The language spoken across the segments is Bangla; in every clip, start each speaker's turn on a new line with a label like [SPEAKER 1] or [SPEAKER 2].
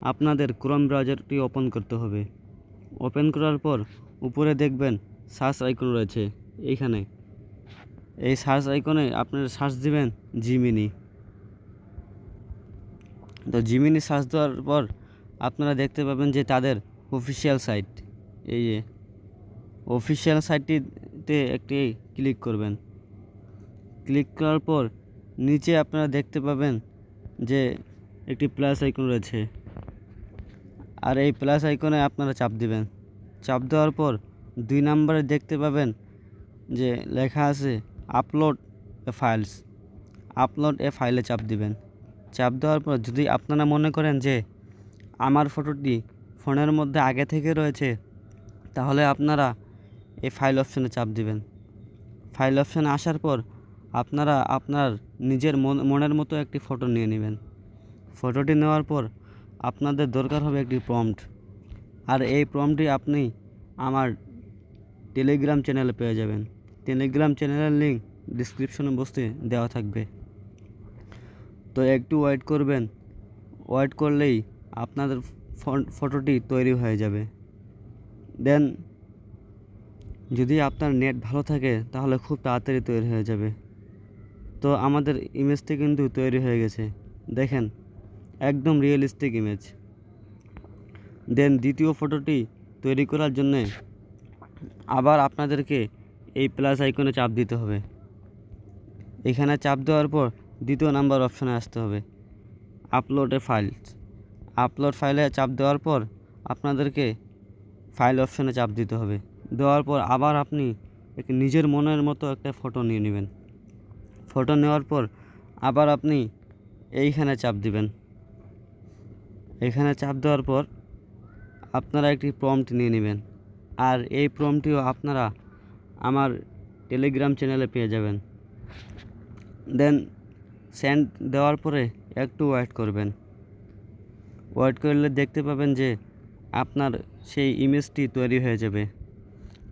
[SPEAKER 1] আপনাদের ক্রোম ব্রাউজারটি ওপেন করতে হবে। ওপেন করার পর উপরে দেখবেন সার্চ আইকন রয়েছে এইখানে। এই সার্চ আইকনে আপনারা সার্চ দিবেন জিমিনি। তো জিমিনি সার্চ দেওয়ার পর আপনারা দেখতে পাবেন যে তাদের অফিসিয়াল সাইট। এই যে অফিসিয়াল সাইটটিতে একটি ক্লিক করবেন। ক্লিক করার পর নিচে আপনারা দেখতে পাবেন যে একটি প্লাস আইকন রয়েছে। আর এই প্লাস আইকনে আপনারা চাপ দিবেন। চাপ দেওয়ার পর দুই নাম্বারে দেখতে পাবেন যে লেখা আছে upload a files upload a ফাইলে চাপ দিবেন। চাপ দেওয়ার পর যদি আপনারা মনে করেন যে আমার ফটোটি ফোনের মধ্যে আগে থেকে রয়েছে, তাহলে আপনারা এই ফাইল অপশানে চাপ দিবেন। ফাইল অপশানে আসার পর আপনারা আপনার নিজের মন, মনের মতো একটি ফটো নিয়ে নেবেন। ফটোটি নেওয়ার পর আপনাদের দরকার হবে একটি প্রম্পট আর এই প্রম্পটটি আপনি আমার টেলিগ্রাম চ্যানেলে পেয়ে যাবেন। টেলিগ্রাম চ্যানেলের লিঙ্ক ডিসক্রিপশনে বসতে দেওয়া থাকবে। তো একটু ওয়েট করবেন। ওয়েট করলেই আপনাদের ফটোটি তৈরি হয়ে যাবে। দেন যদি আপনার নেট ভালো থাকে, তাহলে খুব তাড়াতাড়ি তৈরি হয়ে যাবে। তো আমাদের ইমেজটি কিন্তু তৈরি হয়ে গেছে। দেখেন একদম রিয়েলিস্টিক ইমেজ দেন দ্বিতীয় ফটোটি তৈরি করার জন্যে আবার আপনাদেরকে এই প্লাস আইকনে চাপ দিতে হবে। এখানে চাপ দেওয়ার পর দ্বিতীয় নাম্বার অপশানে আসতে হবে। আপলোডে ফাইল আপলোড ফাইলে চাপ দেওয়ার পর আপনাদেরকে ফাইল অপশানে চাপ দিতে হবে। দেওয়ার পর আবার আপনি নিজের মনের মতো একটা ফটো নিয়ে নেবেন। ফটো নেওয়ার পর আবার আপনি এইখানে চাপ দিবেন। এখানে চাপ দেওয়ার পর আপনারা একটি প্রম্পট নিয়ে নেবেন। আর এই প্রম্পটিও আপনারা আমার টেলিগ্রাম চ্যানেলে পেয়ে যাবেন। দেন সেন্ড দেওয়ার পরে একটু ওয়েট করবেন। ওয়েট করলে দেখতে পাবেন যে আপনার সেই ইমেজটি তৈরি হয়ে যাবে।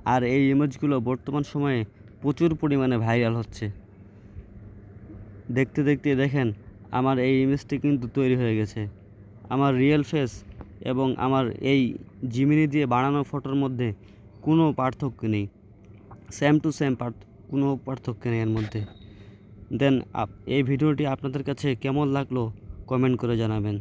[SPEAKER 1] আর এই ইমেজগুলো বর্তমান সময়ে প্রচুর পরিমাণে ভাইরাল হচ্ছে। দেখতে দেখতে দেখেন, আমার এই ইমেজটি কিন্তু তৈরি হয়ে গেছে। আমার রিয়েল ফেস এবং আমার এই জিমিনি দিয়ে বানানো ফটোর মধ্যে কোনো পার্থক্য নেই। সেম টু সেম কোনো পার্থক্য নেই এর মধ্যে। দেন এই ভিডিওটি আপনাদের কাছে কেমন লাগল কমেন্ট করে জানাবেন।